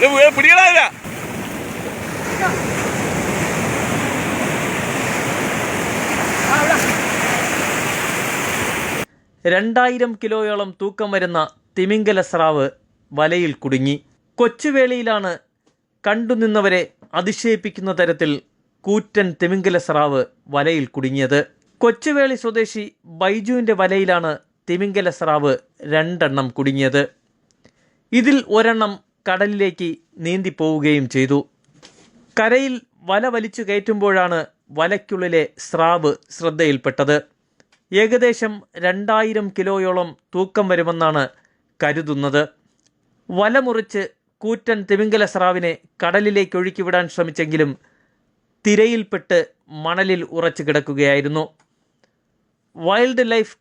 പിടിക്കണ രണ്ടായിരം കിലോയോളം തൂക്കം വരുന്ന തിമിംഗല സ്രാവ് വലയിൽ കുടുങ്ങി. കൊച്ചുവേളിയിലാണ് കണ്ടുനിന്നവരെ അതിശയിപ്പിക്കുന്ന തരത്തിൽ കൂറ്റൻ തിമിംഗല സ്രാവ് വലയിൽ കുടുങ്ങിയത്. കൊച്ചുവേളി സ്വദേശി ബൈജുവിന്റെ വലയിലാണ് തിമിംഗല സ്രാവ് രണ്ടെണ്ണം കുടുങ്ങിയത്. ഇതിൽ ഒരെണ്ണം കടലിലേക്ക് നീന്തിപ്പോവുകയും ചെയ്തു. കരയിൽ വല വലിച്ചു കയറ്റുമ്പോഴാണ് വലയ്ക്കുള്ളിലെ സ്രാവ് ശ്രദ്ധയിൽപ്പെട്ടത്. ഏകദേശം രണ്ടായിരം കിലോയോളം തൂക്കം വരുമെന്നാണ് കരുതുന്നത്. വല മുറിച്ച് കൂറ്റൻ തിമിംഗല സ്രാവിനെ കടലിലേക്ക് ഒഴുക്കിവിടാൻ ശ്രമിച്ചെങ്കിലും തിരയിൽപ്പെട്ട് മണലിൽ ഉറച്ചു കിടക്കുകയായിരുന്നു. Wild life